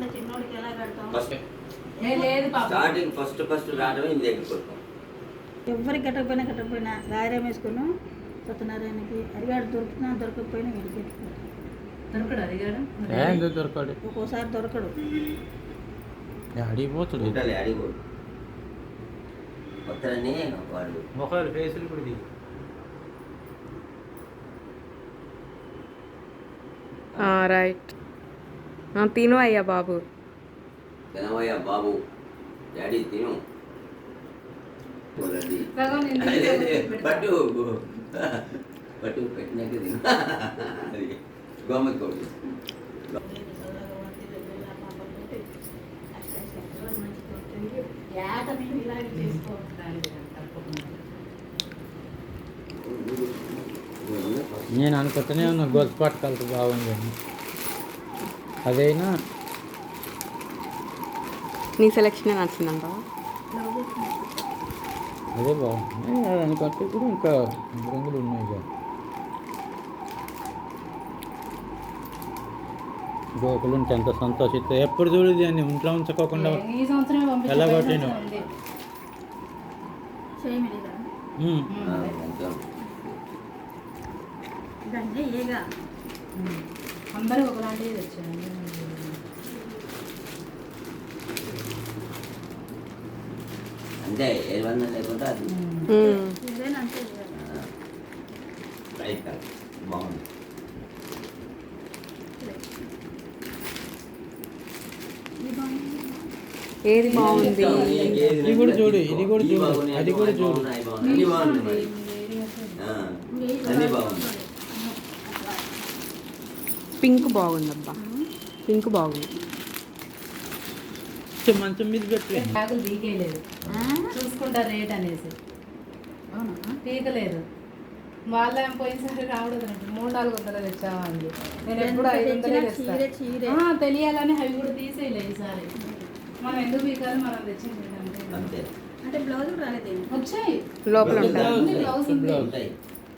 కట్టకుండా చిన్నోడికి ఎలా కడతాం ఫస్ట్ లేదు పాప. స్టార్టింగ్ ఫస్ట్ ఫస్ట్ రావడమే ఇంటి దగ్గర కొడుతాం ఎవరికి కట్టకపోయినా కట్టకపోయినా రాయరం వేసుకుని సత్యనారాయణకి అడిగాడు దొరికినా దొరకకపోయినా వీడికి దొరకడు దొరకడు? ఒక్కోసారి దొరకడు. అడిగిపోతాడు ఉండాలి కొత్తనే వాడు. ఫేసులు కూడా దిగు రైట్ తిను అయ్యా బాబు. తినవయ్యా బాబు. డాడీ తిను. నేను. పట్టు పట్టు పెట్టినాక తిను. గోమతి కోడి. అనుకుంటూనే ఉన్నా గొలుసు పట్టుకెళ్తే బాగుంది అని. అదైనా నీ సెలెక్షన్ నచ్చిందంటావా అదే బాగుంది కూడా ఇంకా రంగులు ఉన్నాయి కదా గోకులు ఉంటే ఎంత సంతోషిస్తే. ఎప్పుడు చూడు దాన్ని ఇంట్లో ఉంచుకోకుండా ఎలా. దాన్ని ఉమ్. అందరూ ఒకలాంటివి తెచ్చాను అంతే ఏది వందలు లేకుండా అది. రైట్ కాదు బాగుంది. ఏది బాగుంది? ఇది కూడా చూడు, ఇది కూడా చూడు, అది కూడా చూడు. బాగుంది. అన్ని బాగుంది పింక్ బాగుందబ్బా. పింక్ బాగుంది. మంచం మీద పెట్టి. బ్యాగులు పీకేయలేదు చూసుకుంటా రేట్ అనేసి. అవునా? పీకలేదు వాళ్ళ పోయినసారి రావడం మూడు నాలుగు వందలు తెచ్చావా అంది. నేను ఎప్పుడు ఐదు వందలే తెచ్చినా తెస్తా. చీరే చీరే. ఆ, తెలియాలని అవి కూడా తీసేయలే ఈసారి. మనం ఎందుకు పీకాలి? మనం తెచ్చింది అంటే బ్లౌజ్ రాలేదు వచ్చాయి. లోపల బ్లౌజ్ ఉంది, బ్లౌజ్ ఉంది. ఉంటాయి.